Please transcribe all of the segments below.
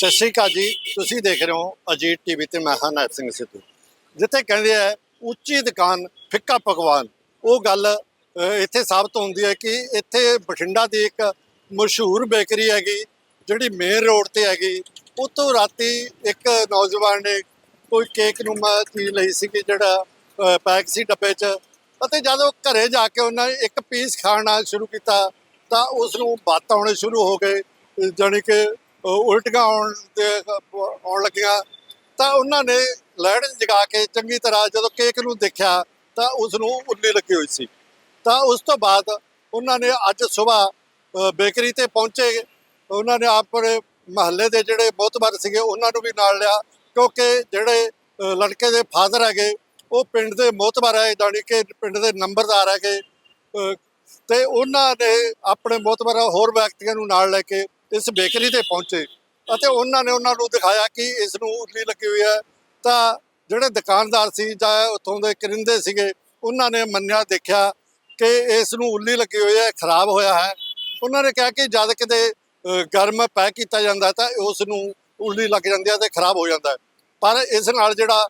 ਸਤਿ ਸ਼੍ਰੀ ਅਕਾਲ ਜੀ। ਤੁਸੀਂ ਦੇਖ ਰਹੇ ਹੋ ਅਜੀਤ ਟੀਵੀ ਤੇ ਮੈਂ ਹਾਂ ਨਾਇਬ ਸਿੰਘ ਸਿੱਧੂ। ਜਿੱਥੇ ਕਹਿੰਦੇ ਆ, ਉੱਚੀ ਦੁਕਾਨ, ਫਿੱਕਾ ਪਕਵਾਨ। ਉਹ ਗੱਲ ਇੱਥੇ ਸਾਬਤ ਹੁੰਦੀ ਹੈ ਕਿ ਇੱਥੇ ਬਠਿੰਡਾ ਦੀ ਇੱਕ ਮਸ਼ਹੂਰ ਬੇਕਰੀ ਹੈਗੀ, ਜਿਹੜੀ ਮੇਨ ਰੋਡ ਤੇ ਹੈਗੀ। ਉੱਥੋਂ ਰਾਤੀ ਇੱਕ ਨੌਜਵਾਨ ਨੇ ਕੋਈ ਕੇਕ ਨੂੰ ਚੀਜ਼ ਲਈ ਸੀ ਕਿ ਜਿਹੜਾ ਪੈਕ ਸੀ ਡੱਬੇ 'ਚ। ਅਤੇ ਜਦ ਉਹ ਘਰੇ ਜਾ ਕੇ ਉਹਨਾਂ ਇੱਕ ਪੀਸ ਖਾਣਾ ਸ਼ੁਰੂ ਕੀਤਾ, ਤਾਂ ਉਸ ਨੂੰ ਬਾਤਾਂ ਆਉਣੇ ਸ਼ੁਰੂ ਹੋ ਗਏ। ਜਾਣੀ ਕਿ ਉਲਟੀਆਂ ਆਉਣ ਦੇ ਆਉਣ ਲੱਗੀਆਂ। ਤਾਂ ਉਹਨਾਂ ਨੇ ਲਾਈਟ ਜਗਾ ਕੇ ਚੰਗੀ ਤਰ੍ਹਾਂ ਜਦੋਂ ਕੇਕ ਨੂੰ ਦੇਖਿਆ ਤਾਂ ਉਸ ਨੂੰ ਉੱਲੀ ਲੱਗੀ ਹੋਈ ਸੀ। ਤਾਂ ਉਸ ਤੋਂ ਬਾਅਦ ਉਹਨਾਂ ਨੇ ਅੱਜ ਸਵੇਰ ਬੇਕਰੀ ਤੇ ਪਹੁੰਚੇ। ਉਹਨਾਂ ਨੇ ਆਪਣੇ ਮਹੱਲੇ ਦੇ ਜਿਹੜੇ ਮੋਤਬਰ ਸੀਗੇ ਉਹਨਾਂ ਨੂੰ ਵੀ ਨਾਲ ਲਿਆ ਕਿਉਂਕਿ ਜਿਹੜੇ ਲੜਕੇ ਦੇ ਫਾਦਰ ਹੈਗੇ ਉਹ ਪਿੰਡ ਦੇ ਮੋਤਬਰ ਹੈ ਜਾਣੀ ਕਿ ਪਿੰਡ ਦੇ ਨੰਬਰਦਾਰ ਹੈਗੇ। ਅ, ਤੇ ਉਹਨਾਂ ਨੇ ਆਪਣੇ ਮੋਤਬਰ ਹੋਰ ਵਿਅਕਤੀਆਂ ਨੂੰ ਨਾਲ ਲੈ ਕੇ ਇਸ ਬੇਕਰੀ ਤੇ ਪਹੁੰਚੇ ਅਤੇ ਉਹਨਾਂ ਨੇ ਉਹਨਾਂ ਨੂੰ ਦਿਖਾਇਆ ਕਿ ਇਸ ਨੂੰ ਉੱਲੀ ਲੱਗੀ ਹੋਈ ਹੈ। ਤਾਂ ਜਿਹੜੇ ਦੁਕਾਨਦਾਰ ਸੀ ਜਾਂ ਉੱਥੋਂ ਦੇ ਕਰਿੰਦੇ ਸੀਗੇ, ਉਹਨਾਂ ਨੇ ਮੰਨਿਆ, ਦੇਖਿਆ ਕਿ ਇਸ ਨੂੰ ਉੱਲੀ ਲੱਗੀ ਹੋਈ ਹੈ, ਖਰਾਬ ਹੋਇਆ ਹੈ। ਉਹਨਾਂ ਨੇ ਕਿਹਾ ਕਿ ਜਦ ਕਿਤੇ ਗਰਮ ਪੈਕ ਕੀਤਾ ਜਾਂਦਾ ਤਾਂ ਉਸ ਨੂੰ ਉੱਲੀ ਲੱਗ ਜਾਂਦੀ ਹੈ ਤੇ ਖਰਾਬ ਹੋ ਜਾਂਦਾ ਪਰ ਇਸ ਨਾਲ ਜਿਹੜਾ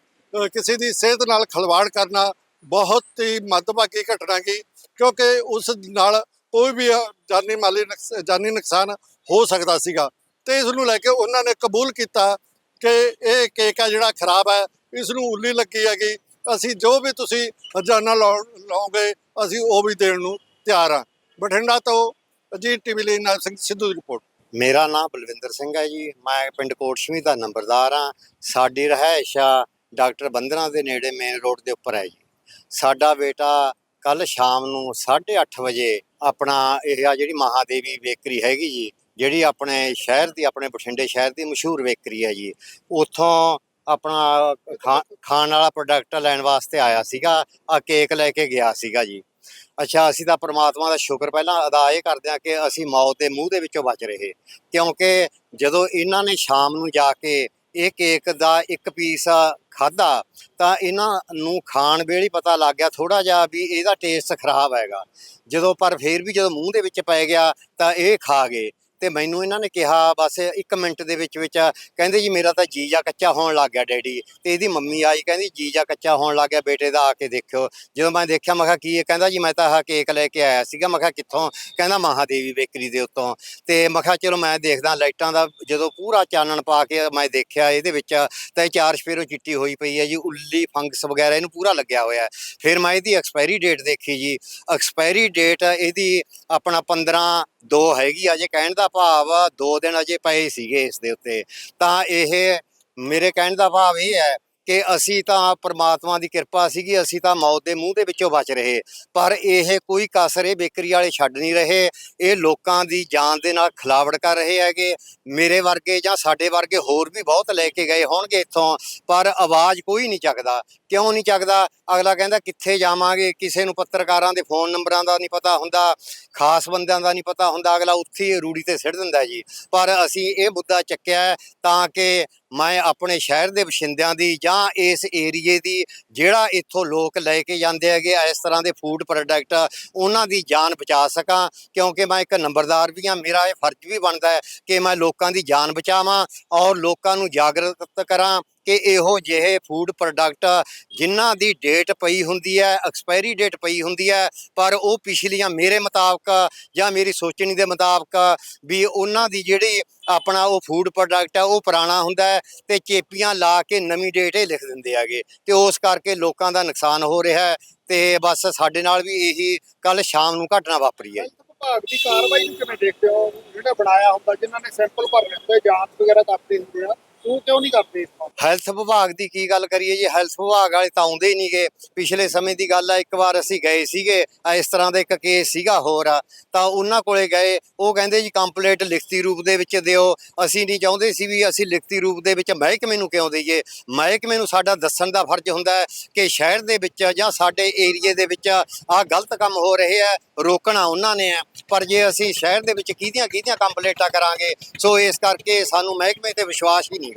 ਕਿਸੇ ਦੀ ਸਿਹਤ ਨਾਲ ਖਲਵਾੜ ਕਰਨਾ ਬਹੁਤ ਹੀ ਮੱਦਭਾਗੀ ਘਟਨਾ ਗਈ ਕਿਉਂਕਿ ਉਸ ਨਾਲ ਕੋਈ ਵੀ ਜਾਨੀ ਮਾਲੀ ਨੁਕਸ- ਜਾਨੀ ਨੁਕਸਾਨ ਹੋ ਸਕਦਾ ਸੀਗਾ। ਤੇ ਇਸ ਨੂੰ ਲੈ ਕੇ ਉਹਨਾਂ ਨੇ ਕਬੂਲ ਕੀਤਾ ਕਿ ਇਹ ਕੇਕ ਆ ਜਿਹੜਾ ਖਰਾਬ ਹੈ, ਇਸ ਨੂੰ ਉੱਲੀ ਲੱਗੀ ਹੈਗੀ। ਅਸੀਂ ਜੋ ਵੀ ਤੁਸੀਂ ਹਰਜਾਨਾ ਲਾਓਗੇ, ਅਸੀਂ ਉਹ ਵੀ ਦੇਣ ਨੂੰ ਤਿਆਰ ਹਾਂ। ਬਠਿੰਡਾ ਤੋਂ ਅਜੀਤ ਟੀਵੀ ਲਈ ਨਾਲ ਸਿੰਘ, ਸਿੱਧੂ ਦੀ ਰਿਪੋਰਟ। ਮੇਰਾ ਨਾਮ ਬਲਵਿੰਦਰ ਸਿੰਘ ਹੈ ਜੀ। ਮੈਂ ਪਿੰਡ ਕੋਟਸ਼ਮੀ ਦਾ ਨੰਬਰਦਾਰ ਹਾਂ। ਸਾਡੀ ਰਿਹਾਇਸ਼ ਆ ਡਾਕਟਰ ਬੰਦਨਾ ਦੇ ਨੇੜੇ ਮੇਨ ਰੋਡ ਦੇ ਉੱਪਰ ਹੈ ਜੀ। ਸਾਡਾ ਬੇਟਾ ਕੱਲ ਸ਼ਾਮ ਨੂੰ 8:30 ਵਜੇ ਆਪਣਾ ਇਹ ਆ ਜਿਹੜੀ ਮਹਾਦੇਵੀ ਬੇਕਰੀ ਹੈਗੀ ਜੀ, ਜਿਹੜੀ ਆਪਣੇ ਸ਼ਹਿਰ ਦੀ, ਆਪਣੇ ਬਠਿੰਡੇ ਸ਼ਹਿਰ ਦੀ ਮਸ਼ਹੂਰ ਬੇਕਰੀ ਹੈ ਜੀ। ਉੱਥੋਂ ਆਪਣਾ ਖਾ- ਖਾਣ ਵਾਲਾ ਪ੍ਰੋਡਕਟ ਲੈਣ ਵਾਸਤੇ ਆਇਆ ਸੀਗਾ, ਆ ਕੇਕ ਲੈ ਕੇ ਗਿਆ ਸੀਗਾ ਜੀ। ਅੱਛਾ, ਅਸੀਂ ਤਾਂ ਪ੍ਰਮਾਤਮਾ ਦਾ ਸ਼ੁਕਰ ਪਹਿਲਾਂ ਅਦਾ ਇਹ ਕਰਦੇ ਹਾਂ ਕਿ ਅਸੀਂ ਮੌਤ ਦੇ ਮੂੰਹ ਦੇ ਵਿੱਚੋਂ ਬਚ ਰਹੇ। ਕਿਉਂਕਿ ਜਦੋਂ ਇਹਨਾਂ ਨੇ ਸ਼ਾਮ ਨੂੰ ਜਾ ਕੇ ਇਹ ਕੇਕ ਦਾ ਇੱਕ ਪੀਸ ਖਾਦਾ ਤਾਂ ਇਹਨਾਂ ਨੂੰ ਖਾਣ ਵੇਲੇ ਪਤਾ ਲੱਗ ਗਿਆ ਥੋੜਾ ਜਿਹਾ ਵੀ ਇਹਦਾ ਟੇਸਟ ਖਰਾਬ ਹੈਗਾ। ਜਦੋਂ, ਪਰ ਫਿਰ ਵੀ ਜਦੋਂ ਮੂੰਹ ਦੇ ਵਿੱਚ ਪੈ ਗਿਆ ਤਾਂ ਇਹ ਖਾ ਗਏ। ਤੇ ਮੈਨੂੰ ਇਹਨਾਂ ਨੇ ਕਿਹਾ, ਬਸ 1 ਮਿੰਟ ਦੇ ਵਿੱਚ ਵਿੱਚ ਕਹਿੰਦੇ ਜੀ ਮੇਰਾ ਤਾਂ ਜੀਜਾ ਕੱਚਾ ਹੋਣ ਲੱਗ ਗਿਆ ਡੈਡੀ। ਤੇ ਇਹਦੀ ਮੰਮੀ ਆਈ, ਕਹਿੰਦੀ ਜੀਜਾ ਕੱਚਾ ਹੋਣ ਲੱਗ ਗਿਆ, ਬੇਟੇ ਦਾ ਆ ਕੇ ਦੇਖਿਓ। ਜਦੋਂ ਮੈਂ ਦੇਖਿਆ, ਮੈਂ ਕਿਹਾ ਕੀ ਹੈ ਕਹਿੰਦਾ ਜੀ, ਮੈਂ ਤਾਂ ਆਹ ਕੇਕ ਲੈ ਕੇ ਆਇਆ ਸੀਗਾ। ਮੈਂ ਕਿਹਾ ਕਿੱਥੋਂ? ਕਹਿੰਦਾ ਮਹਾਦੇਵੀ ਬੇਕਰੀ ਦੇ ਉੱਤੋਂ। ਤੇ ਮੈਂ ਕਿਹਾ ਚਲੋ ਮੈਂ ਦੇਖਦਾ ਲਾਈਟਾਂ ਦਾ, ਜਦੋਂ ਪੂਰਾ ਚਾਨਣ ਪਾ ਕੇ ਮੈਂ ਦੇਖਿਆ ਇਹਦੇ ਵਿੱਚ, ਤਾਂ ਇਹ ਚਾਰ ਸਫੇਰੋਂ ਚਿੱਟੀ ਹੋਈ ਪਈ ਹੈ ਜੀ, ਉੱਲੀ, ਫੰਗਸ ਵਗੈਰਾ ਇਹਨੂੰ ਪੂਰਾ ਲੱਗਿਆ ਹੋਇਆ। ਫਿਰ ਮੈਂ ਇਹਦੀ ਐਕਸਪਾਇਰੀ ਡੇਟ ਦੇਖੀ ਜੀ। ਐਕਸਪਾਇਰੀ ਡੇਟ ਇਹਦੀ ਆਪਣਾ 15 ਦੋ ਹੈਗੀ ਆ ਜੇ ਕਹਿਣ ਦਾ ਭਾਵ ਦੋ ਦਿਨ ਅਜੇ ਪਏ ਸੀਗੇ ਇਸ ਦੇ ਉੱਤੇ। ਤਾਂ ਇਹ ਮੇਰੇ ਕਹਿਣ ਦਾ ਭਾਵ ਇਹ ਹੈ ਕਿ ਅਸੀਂ ਤਾਂ ਪ੍ਰਮਾਤਮਾ ਦੀ ਕਿਰਪਾ ਸੀਗੀ, ਅਸੀਂ ਤਾਂ ਮੌਤ ਦੇ ਮੂੰਹ ਦੇ ਵਿੱਚੋਂ ਬਚ ਰਹੇ। ਪਰ ਇਹ ਕੋਈ ਕਸਰ ਇਹ ਬੇਕਰੀ ਵਾਲੇ ਛੱਡ ਨਹੀਂ ਰਹੇ। ਇਹ ਲੋਕਾਂ ਦੀ ਜਾਨ ਦੇ ਨਾਲ ਖਿਲਾਵੜ ਕਰ ਰਹੇ ਹੈਗੇ। ਮੇਰੇ ਵਰਗੇ ਜਾਂ ਸਾਡੇ ਵਰਗੇ ਹੋਰ ਵੀ ਬਹੁਤ ਲੈ ਕੇ ਗਏ ਹੋਣਗੇ ਇੱਥੋਂ। ਪਰ ਆਵਾਜ਼ ਕੋਈ ਨਹੀਂ ਚੱਕਦਾ। ਕਿਉਂ ਨਹੀਂ ਚੱਕਦਾ? ਅਗਲਾ ਕਹਿੰਦਾ, ਕਿੱਥੇ ਜਾਵਾਂਗੇ? ਕਿਸੇ ਨੂੰ ਪੱਤਰਕਾਰਾਂ ਦੇ ਫੋਨ ਨੰਬਰਾਂ ਦਾ ਨਹੀਂ ਪਤਾ ਹੁੰਦਾ। ਖਾਸ ਬੰਦਿਆਂ ਦਾ ਨਹੀਂ ਪਤਾ ਹੁੰਦਾ। ਅਗਲਾ ਉੱਥੇ ਰੂੜੀ ਤੇ ਸਿੱਟ ਦਿੰਦਾ ਜੀ। ਪਰ ਅਸੀਂ ਇਹ ਮੁੱਦਾ ਚੱਕਿਆ ਤਾਂ ਕਿ ਮੈਂ ਆਪਣੇ ਸ਼ਹਿਰ ਦੇ ਵਸਿੰਦਿਆਂ ਦੀ ਜਾਂ ਇਸ ਏਰੀਏ ਦੀ ਜਿਹੜਾ ਇੱਥੋਂ ਲੋਕ ਲੈ ਕੇ ਜਾਂਦੇ ਹੈਗੇ ਆ, ਇਸ ਤਰ੍ਹਾਂ ਦੇ ਫੂਡ ਪ੍ਰੋਡਕਟ ਉਹਨਾਂ ਦੀ ਜਾਨ ਬਚਾ ਸਕਾਂ। ਕਿਉਂਕਿ ਮੈਂ ਇੱਕ ਨੰਬਰਦਾਰ ਵੀ ਹਾਂ, ਮੇਰਾ ਇਹ ਫਰਜ਼ ਵੀ ਬਣਦਾ ਹੈ ਕਿ ਮੈਂ ਲੋਕਾਂ ਦੀ ਜਾਨ ਬਚਾਵਾਂ ਔਰ ਲੋਕਾਂ ਨੂੰ ਜਾਗਰੂਕ ਕਰਾਂ। ਕਿ ਇਹੋ ਜਿਹੇ ਫੂਡ ਪ੍ਰੋਡਕਟ ਜਿਨ੍ਹਾਂ ਦੀ ਡੇਟ ਪਈ ਹੁੰਦੀ ਹੈ ਐਕਸਪਾਇਰੀ ਡੇਟ ਪਈ ਹੁੰਦੀ ਹੈ, ਪਰ ਉਹ ਪਿਛਲੀਆਂ ਮੇਰੇ ਮੁਤਾਬਕ ਜਾਂ ਮੇਰੀ ਸੋਚਣੀ ਦੇ ਮੁਤਾਬਕ ਵੀ ਉਹਨਾਂ ਦੀ ਜਿਹੜੀ ਆਪਣਾ ਉਹ ਫੂਡ ਪ੍ਰੋਡਕਟ ਹੈ, ਉਹ ਪੁਰਾਣਾ ਹੁੰਦਾ ਹੈ ਤੇ ਚੇਪੀਆਂ ਲਾ ਕੇ ਨਵੀਂ ਡੇਟ ਇਹ ਲਿਖ ਦਿੰਦੇ ਹੈਗੇ। ਤੇ ਉਸ ਕਰਕੇ ਲੋਕਾਂ ਦਾ ਨੁਕਸਾਨ ਹੋ ਰਿਹਾ ਹੈ ਤੇ ਬਸ ਸਾਡੇ ਨਾਲ ਵੀ ਇਹੀ ਕੱਲ ਸ਼ਾਮ ਨੂੰ ਘਟਨਾ ਵਾਪਰੀ ਹੈ। ਵਿਭਾਗ ਦੀ ਕਾਰਵਾਈ ਨੂੰ ਕਿਵੇਂ ਦੇਖਦੇ ਹੋ? ਜਿਹੜਾ ਬਣਾਇਆ ਹੁੰਦਾ, ਜਿਨ੍ਹਾਂ ਨੇ ਸੈਂਪਲ ਭਰਨੇ ਹੁੰਦੇ, ਜਾਂਚ ਵਗੈਰਾ ਕਰਦੇ ਹੁੰਦੇ ਆ। ਉਹ ਕਿਉਂ ਨਹੀਂ ਕਰਦੇ ਇਸ ਕੰਮ? ਹੈਲਥ ਵਿਭਾਗ ਦੀ ਕੀ ਗੱਲ ਕਰੀਏ ਜੀ? ਹੈਲਥ ਵਿਭਾਗ ਵਾਲੇ ਤਾਂ ਆਉਂਦੇ ਹੀ ਨਹੀਂਗੇ ਪਿਛਲੇ ਸਮੇਂ ਦੀ ਗੱਲ ਆ, ਇੱਕ ਵਾਰ ਅਸੀਂ ਗਏ ਸੀਗੇ, ਆ ਇਸ ਤਰ੍ਹਾਂ ਦਾ ਇੱਕ ਕੇਸ ਸੀਗਾ ਹੋਰ। ਆ ਤਾਂ ਉਹਨਾਂ ਕੋਲੇ ਗਏ, ਉਹ ਕਹਿੰਦੇ ਜੀ ਕੰਪਲੀਟ ਲਿਖਤੀ ਰੂਪ ਦੇ ਵਿੱਚ ਦਿਓ। ਅਸੀਂ ਨਹੀਂ ਚਾਹੁੰਦੇ ਸੀ ਵੀ ਅਸੀਂ ਲਿਖਤੀ ਰੂਪ ਦੇ ਵਿੱਚ ਮਹਿਕਮੇ ਨੂੰ ਕਿਉਂ ਦਈਏ। ਮਹਿਕਮੇ ਨੂੰ ਸਾਡਾ ਦੱਸਣ ਦਾ ਫਰਜ਼ ਹੁੰਦਾ ਹੈ ਕਿ ਸ਼ਹਿਰ ਦੇ ਵਿੱਚ ਜਾਂ ਸਾਡੇ ਏਰੀਏ ਦੇ ਵਿੱਚ ਆਹ ਗਲਤ ਕੰਮ ਹੋ ਰਹੇ ਆ, ਰੋਕਣਾ ਉਹਨਾਂ ਨੇ ਆ। ਪਰ ਜੇ ਅਸੀਂ ਸ਼ਹਿਰ ਦੇ ਵਿੱਚ ਕਿਹਦੀਆਂ ਕਿਹਦੀਆਂ ਕੰਪਲੇਂਟਾਂ ਕਰਾਂਗੇ, ਸੋ ਇਸ ਕਰਕੇ ਸਾਨੂੰ ਮਹਿਕਮੇ ਤੇ ਵਿਸ਼ਵਾਸ ਹੀ ਨਹੀਂ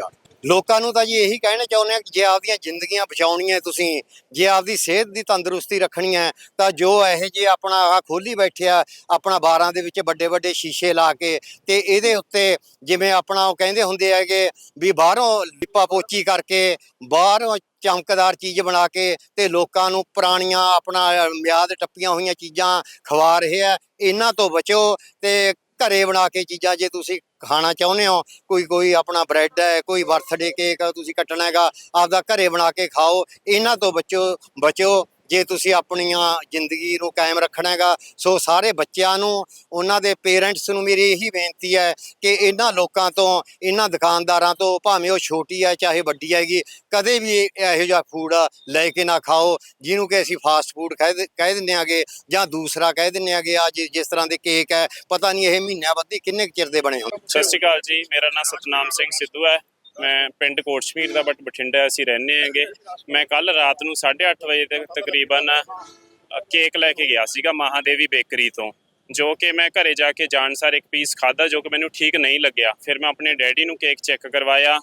ਲੋਕਾਂ ਨੂੰ ਤਾਂ ਜੀ ਇਹੀ ਕਹਿਣਾ ਚਾਹੁੰਦੇ ਆ ਕਿ ਜੇ ਆਪਦੀਆਂ ਜ਼ਿੰਦਗੀਆਂ ਬਚਾਉਣੀਆਂ ਤੁਸੀਂ, ਜੇ ਆਪਦੀ ਸਿਹਤ ਦੀ ਤੰਦਰੁਸਤੀ ਰੱਖਣੀ ਹੈ, ਤਾਂ ਜੋ ਇਹੋ ਜਿਹੇ ਆਪਣਾ ਆ ਖੋਲੀ ਬੈਠਿਆ ਆਪਣਾ ਬਾਰਾਂ ਦੇ ਵਿੱਚ ਵੱਡੇ ਵੱਡੇ ਸ਼ੀਸ਼ੇ ਲਾ ਕੇ ਤੇ ਇਹਦੇ ਉੱਤੇ ਜਿਵੇਂ ਆਪਣਾ ਉਹ ਕਹਿੰਦੇ ਹੁੰਦੇ ਹੈਗੇ ਵੀ ਬਾਹਰੋਂ ਲਿਪਾ ਪੋਚੀ ਕਰਕੇ ਬਾਹਰੋਂ ਚਮਕਦਾਰ ਚੀਜ਼ ਬਣਾ ਕੇ ਤੇ ਲੋਕਾਂ ਨੂੰ ਪੁਰਾਣੀਆਂ ਆਪਣਾ ਮਿਆਦ ਟੱਪੀਆਂ ਹੋਈਆਂ ਚੀਜ਼ਾਂ ਖਵਾ ਰਹੇ ਆ, ਇਹਨਾਂ ਤੋਂ ਬਚੋ ਤੇ ਘਰੇ ਬਣਾ ਕੇ ਚੀਜ਼ਾਂ ਜੇ ਤੁਸੀਂ ਖਾਣਾ ਚਾਹੁੰਦੇ ਹੋ? ਕੋਈ ਕੋਈ ਆਪਣਾ ਬ੍ਰੈਡ ਹੈ, ਕੋਈ ਬਰਥਡੇ ਕੇਕ ਤੁਸੀਂ ਕੱਟਣਾ ਹੈਗਾ, ਆਪਦਾ ਘਰੇ ਬਣਾ ਕੇ ਖਾਓ। ਇਹਨਾਂ ਤੋਂ ਬਚੋ ਬਚੋ। ਜੇ ਤੁਸੀਂ ਆਪਣੀਆਂ ਜ਼ਿੰਦਗੀ ਨੂੰ ਕਾਇਮ ਰੱਖਣਾ ਹੈਗਾ, ਸੋ ਸਾਰੇ ਬੱਚਿਆਂ ਨੂੰ, ਉਹਨਾਂ ਦੇ ਪੇਰੈਂਟਸ ਨੂੰ ਮੇਰੀ ਇਹੀ ਬੇਨਤੀ ਹੈ ਕਿ ਇਹਨਾਂ ਲੋਕਾਂ ਤੋਂ, ਇਹਨਾਂ ਦੁਕਾਨਦਾਰਾਂ ਤੋਂ, ਭਾਵੇਂ ਉਹ ਛੋਟੀ ਹੈ ਚਾਹੇ ਵੱਡੀ ਹੈਗੀ, ਕਦੇ ਵੀ ਇਹੋ ਜਿਹਾ ਫੂਡ ਲੈ ਕੇ ਨਾ ਖਾਓ, ਜਿਹਨੂੰ ਕਿ ਅਸੀਂ ਫਾਸਟ ਫੂਡ ਕਹਿ ਦਿ- ਕਹਿ ਦਿੰਦੇ ਆਗੇ ਜਾਂ ਦੂਸਰਾ ਕਹਿ ਦਿੰਦੇ ਆਗੇ ਆ ਜਿਸ ਤਰ੍ਹਾਂ ਦੇ ਕੇਕ ਹੈ, ਪਤਾ ਨਹੀਂ ਇਹ ਮਹੀਨਿਆਂ ਬੱਧੀ ਕਿੰਨੇ ਕੁ ਚਿਰ ਦੇ ਬਣੇ ਹੋਣ। ਸਤਿ ਸ਼੍ਰੀ ਅਕਾਲ ਜੀ, ਮੇਰਾ ਨਾਮ ਸਤਨਾਮ ਸਿੰਘ ਸਿੱਧੂ ਹੈ। ਮੈਂ ਪਿੰਡ ਕੋਟਸ਼ਮੀਰ ਦਾ ਬਟ ਬਠਿੰਡਾ ਅਸੀਂ ਰਹਿੰਦੇ ਹੈਗੇ। ਮੈਂ ਕੱਲ ਰਾਤ ਨੂੰ 8:30 ਵਜੇ ਤੱਕ ਤਕਰੀਬਨ ਕੇਕ ਲੈ ਕੇ ਗਿਆ ਸੀਗਾ ਮਹਾਦੇਵੀ ਬੇਕਰੀ ਤੋਂ, ਜੋ ਕਿ ਮੈਂ ਘਰੇ ਜਾ ਕੇ ਜਾਣਸਾਰ ਇੱਕ ਪੀਸ ਖਾਦਾ ਜੋ ਕਿ ਮੈਨੂੰ ਠੀਕ ਨਹੀਂ ਲੱਗਿਆ। ਫਿਰ ਮੈਂ ਆਪਣੇ ਡੈਡੀ ਨੂੰ ਕੇਕ ਚੈੱਕ ਕਰਵਾਇਆ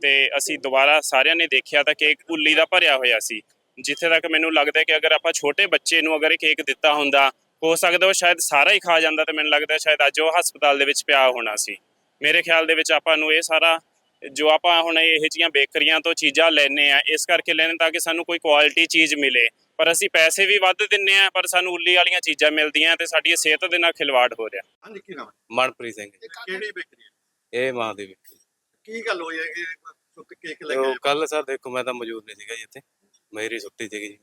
ਤੇ ਅਸੀਂ ਦੁਬਾਰਾ ਸਾਰਿਆਂ ਨੇ ਦੇਖਿਆ ਤਾਂ ਕੇਕ ਉੱਲੀ ਦਾ ਭਰਿਆ ਹੋਇਆ ਸੀ। ਜਿੱਥੇ ਤੱਕ ਮੈਨੂੰ ਲੱਗਦਾ ਕਿ ਅਗਰ ਆਪਾਂ ਛੋਟੇ ਬੱਚੇ ਨੂੰ ਅਗਰ ਇਹ ਕੇਕ ਦਿੱਤਾ ਹੁੰਦਾ, ਹੋ ਸਕਦਾ ਉਹ ਸ਼ਾਇਦ ਸਾਰਾ ਹੀ ਖਾ ਜਾਂਦਾ ਤੇ ਮੈਨੂੰ ਲੱਗਦਾ ਸ਼ਾਇਦ ਅੱਜ ਉਹ ਹਸਪਤਾਲ ਦੇ ਵਿੱਚ ਪਿਆ ਹੋਣਾ ਸੀ। ਮੇਰੇ ਖਿਆਲ ਦੇ ਵਿੱਚ ਆਪਾਂ ਨੂੰ ਇਹ ਸਾਰਾ ਜੋ ਆਪਾਂ ਹੁਣ ਇਹੋ ਜਿਹੀਆਂ ਬੇਕਰੀਆਂ ਤੋਂ ਚੀਜ਼ਾਂ ਲੈਨੇ ਆ ਇਸ ਕਰਕੇ ਲੈਣੇ ਤਾਂ ਕਿ ਸਾਨੂੰ ਕੋਈ ਕੁਆਲਿਟੀ ਚੀਜ਼ ਮਿਲੇ ਪਰ ਅਸੀਂ ਪੈਸੇ ਵੀ ਵੱਧ ਦਿੰਨੇ ਆ ਪਰ ਸਾਨੂੰ ਉੱਲੀ ਵਾਲੀਆਂ ਚੀਜ਼ਾਂ ਮਿਲਦੀਆਂ ਤੇ ਸਾਡੀ ਸਿਹਤ ਦੇ ਨਾਲ ਖਿਲਵਾੜ ਹੋ ਰਿਹਾ ਹਾਂਜੀ ਕੀ ਨਾਮ ਮਨਪ੍ਰੀਤ ਸਿੰਘ ਹੈ ਕਿਹੜੀ ਬੇਕਰੀ ਹੈ ਇਹ ਮਹਾਦੇਵ ਕੀ ਗੱਲ ਹੋਈ ਹੈ ਕਿ ਸੁੱਕ ਕੇਕ ਲੈ ਕੇ ਉਹ ਆਏ? ਕੱਲ ਸਰ ਦੇਖੋ ਮੈਂ ਤਾਂ ਮੌਜੂਦ ਨਹੀਂ ਸੀਗਾ ਜੀ ਇੱਥੇ ਮੇਰੀ ਛੁੱਟੀ ਸੀਗੀ ਜੀ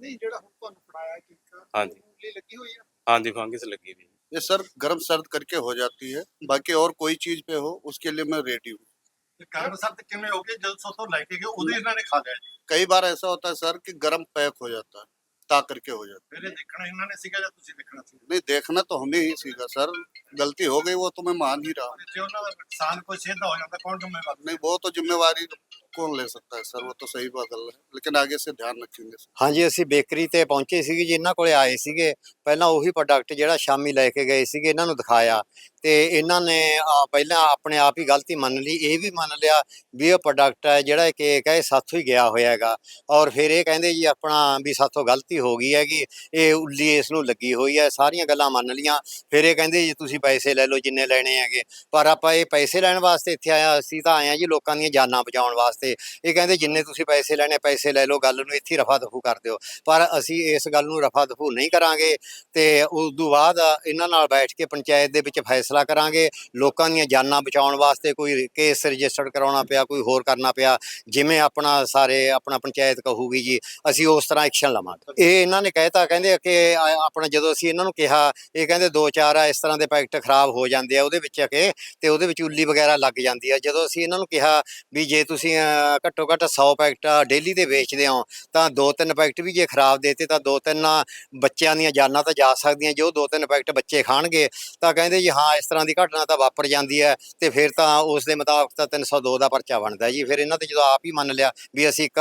ਨਹੀਂ ਜਿਹੜਾ ਹੁਣ ਤੁਹਾਨੂੰ ਫੜਾਇਆ ਕੇਕ ਹਾਂਜੀ। ਉਂਗਲੀ ਲੱਗੀ ਹੋਈ ਆ ਹਾਂਜੀ ਫੰਗਸ ਲੱਗੀ ਵੀ ये सर गर्म सर्द करके हो जाती है बाकी और कोई चीज पे हो उसके लिए मैं रेडी हूँ ਤੇ ਗਰਮ ਸਰਦ ਕਿਵੇਂ ਹੋ ਗਏ ਜਦ ਸੋਤੋਂ ਲੈ ਕੇ ਗਏ ਉਹਦੇ ਇਹਨਾਂ ਨੇ ਖਾ ਲਿਆ ਜੀ कई बार ऐसा होता है सर कि गर्म पैक हो जाता है ता करके हो जाता ਫਿਰ ਇਹ ਦੇਖਣਾ ਇਹਨਾਂ ਨੇ ਸੀਗਾ ਜਾਂ ਤੁਸੀਂ ਦੇਖਣਾ ਸੀ है नहीं देखना तो हमें ही सीखा सर गलती हो गई वो तो मैं मान ही रहा हूँ ਜੇ ਉਹਨਾਂ ਦਾ ਨੁਕਸਾਨ ਕੋਈ ਸਿੱਧ ਹੋ ਜਾਂਦਾ ਕੌਣ ਜ਼ਿੰਮੇਵਾਰ नहीं वो तो जिम्मेवारी कौन ले सकता है सर वो तो सही बात है लेकिन आगे से ध्यान रखेंगे सर ਹਾਂਜੀ ਅਸੀਂ ਬੇਕਰੀ ਤੇ ਪਹੁੰਚੇ ਸੀਗੇ ਜੀ ਇਹਨਾਂ ਕੋਲੇ ਆਏ ਸੀਗੇ ਪਹਿਲਾਂ ਉਹੀ ਪ੍ਰੋਡਕਟ ਜਿਹੜਾ ਸ਼ਾਮੀ ਲੈ ਕੇ ਗਏ ਸੀਗੇ ਇਹਨਾਂ ਨੂੰ ਦਿਖਾਇਆ ਤੇ ਇਹਨਾਂ ਨੇ ਪਹਿਲਾਂ ਆਪਣੇ ਆਪ ਹੀ ਗਲਤੀ ਮੰਨ ਲਈ, ਇਹ ਵੀ ਮੰਨ ਲਿਆ ਵੀ ਇਹ ਪ੍ਰੋਡਕਟ ਹੈ ਜਿਹੜਾ ਇਹ ਕੇਕ ਹੈ ਸਾਥੋਂ ਹੀ ਗਿਆ ਹੋਇਆ ਹੈਗਾ। ਔਰ ਫਿਰ ਇਹ ਕਹਿੰਦੇ ਜੀ ਆਪਣਾ ਵੀ ਸਾਥੋਂ ਗਲਤੀ ਹੋ ਗਈ ਹੈਗੀ, ਇਹ ਉੱਲੀ ਇਸ ਨੂੰ ਲੱਗੀ ਹੋਈ ਹੈ, ਸਾਰੀਆਂ ਗੱਲਾਂ ਮੰਨ ਲੀਆਂ ਫਿਰ ਇਹ ਕਹਿੰਦੇ ਜੀ ਤੁਸੀਂ ਪੈਸੇ ਲੈ ਲਓ ਜਿੰਨੇ ਲੈਣੇ ਹੈਗੇ। ਪਰ ਆਪਾਂ ਇਹ ਪੈਸੇ ਲੈਣ ਵਾਸਤੇ ਇੱਥੇ ਆਇਆ, ਅਸੀਂ ਤਾਂ ਆਏ ਆ ਜੀ ਲੋਕਾਂ ਦੀਆਂ ਜਾਨਾਂ ਬਚਾਉਣ ਵਾਸਤੇ। ਇਹ ਕਹਿੰਦੇ ਜਿੰਨੇ ਤੁਸੀਂ ਪੈਸੇ ਲੈਣੇ, ਪੈਸੇ ਲੈ ਲਓ, ਗੱਲ ਨੂੰ ਇੱਥੇ ਰਫਾ ਦਫੂ ਕਰ ਦਿਓ। ਪਰ ਅਸੀਂ ਇਸ ਗੱਲ ਨੂੰ ਰਫਾ ਦਫੂ ਨਹੀਂ ਕਰਾਂਗੇ। ਤੇ ਉਸ ਤੋਂ ਬਾਅਦ ਇਹਨਾਂ ਨਾਲ ਬੈਠ ਕੇ ਪੰਚਾਇਤ ਦੇ ਵਿੱਚ ਫੈਸਲਾ ਕਰਾਂਗੇ। ਲੋਕਾਂ ਦੀਆਂ ਜਾਨਾਂ ਬਚਾਉਣ ਵਾਸਤੇ ਕੋਈ ਕੇਸ ਰਜਿਸਟਰਡ ਕਰਾਉਣਾ ਪਿਆ, ਕੋਈ ਹੋਰ ਕਰਨਾ ਪਿਆ, ਜਿਵੇਂ ਆਪਣਾ ਸਾਰੇ, ਆਪਣਾ ਪੰਚਾਇਤ ਕਹੂਗੀ ਜੀ, ਅਸੀਂ ਉਸ ਤਰ੍ਹਾਂ ਐਕਸ਼ਨ ਲਵਾਂਗੇ। ਇਹ ਇਹਨਾਂ ਨੇ ਕਹਿਤਾ, ਕਹਿੰਦੇ ਕਿ ਆਪਣਾ ਜਦੋਂ ਅਸੀਂ ਇਹਨਾਂ ਨੂੰ ਕਿਹਾ, ਇਹ ਕਹਿੰਦੇ ਦੋ ਚਾਰ ਆ, ਇਸ ਤਰ੍ਹਾਂ ਦੇ ਪੈਕਟ ਖਰਾਬ ਹੋ ਜਾਂਦੇ ਆ, ਉਹਦੇ ਵਿੱਚ ਕਿ ਤੇ ਉਹਦੇ ਵਿੱਚ ਉੱਲੀ ਵਗੈਰਾ ਲੱਗ ਜਾਂਦੀ ਆ। ਜਦੋਂ ਅਸੀਂ ਇਹਨਾਂ ਨੂੰ ਕਿਹਾ ਵੀ ਜੇ ਤੁਸੀਂ ਘੱਟੋ ਘੱਟ 100 ਪੈਕਟ ਡੇਲੀ ਦੇ ਵੇਚਦੇ ਹੋ, ਤਾਂ ਦੋ ਤਿੰਨ ਪੈਕਟ ਵੀ ਜੇ ਖਰਾਬ ਦੇਤੇ, ਤਾਂ ਦੋ ਤਿੰਨ ਬੱਚਿਆਂ ਦੀਆਂ ਜਾਨਾਂ ਤਾਂ ਜਾ ਸਕਦੀਆਂ। ਜੋ ਦੋ ਤਿੰਨ ਪੈਕਟ ਬੱਚੇ ਖਾਣਗੇ, ਤਾਂ ਕਹਿੰਦੇ ਜੀ, ਹਾਂ, ਇਸ ਤਰ੍ਹਾਂ ਦੀ ਘਟਨਾ ਤਾਂ ਵਾਪਰ ਜਾਂਦੀ ਹੈ ਤੇ ਫਿਰ ਤਾਂ ਉਸ ਦੇ ਮੁਤਾਬਕ ਤਾਂ 302 ਦਾ ਪਰਚਾ ਬਣਦਾ ਜੀ। ਫਿਰ ਇਹਨਾਂ ਤੇ ਜਦੋਂ ਆਪ ਹੀ ਮੰਨ ਲਿਆ ਵੀ ਅਸੀਂ ਇੱਕ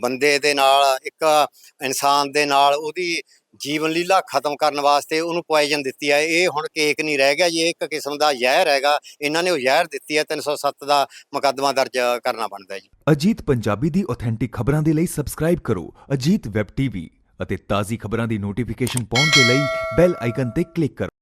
ਬੰਦੇ ਦੇ ਨਾਲ, ਇੱਕ ਇਨਸਾਨ ਦੇ ਨਾਲ ਉਹਦੀ ਜੀਵਨ ਲੀਲਾ ਖਤਮ ਕਰਨ ਵਾਸਤੇ ਉਹਨੂੰ ਪੋਇਜ਼ਨ ਦਿੱਤੀ ਹੈ। ਇਹ ਹੁਣ ਕੇਕ ਨਹੀਂ ਰਹਿ ਗਿਆ ਜੀ ਇੱਕ ਕਿਸਮ ਦਾ ਜ਼ਹਿਰ ਹੈਗਾ। ਇਹਨਾਂ ਨੇ ਉਹ ਜ਼ਹਿਰ ਦਿੱਤੀ ਹੈ 307 ਦਾ ਮੁਕੱਦਮਾ ਦਰਜ ਕਰਨਾ ਬਣਦਾ ਜੀ। ਅਜੀਤ ਪੰਜਾਬੀ ਦੀ ਆਥੈਂਟਿਕ ਖਬਰਾਂ ਦੇ ਲਈ ਸਬਸਕ੍ਰਾਈਬ ਕਰੋ ਅਜੀਤ ਵੈਬ ਟੀਵੀ ਅਤੇ ਤਾਜ਼ੀ ਖਬਰਾਂ ਦੀ ਨੋਟੀਫਿਕੇਸ਼ਨ ਪਾਉਣ ਦੇ ਲਈ ਬੈਲ ਆਈਕਨ ਤੇ ਕਲਿੱਕ ਕਰੋ।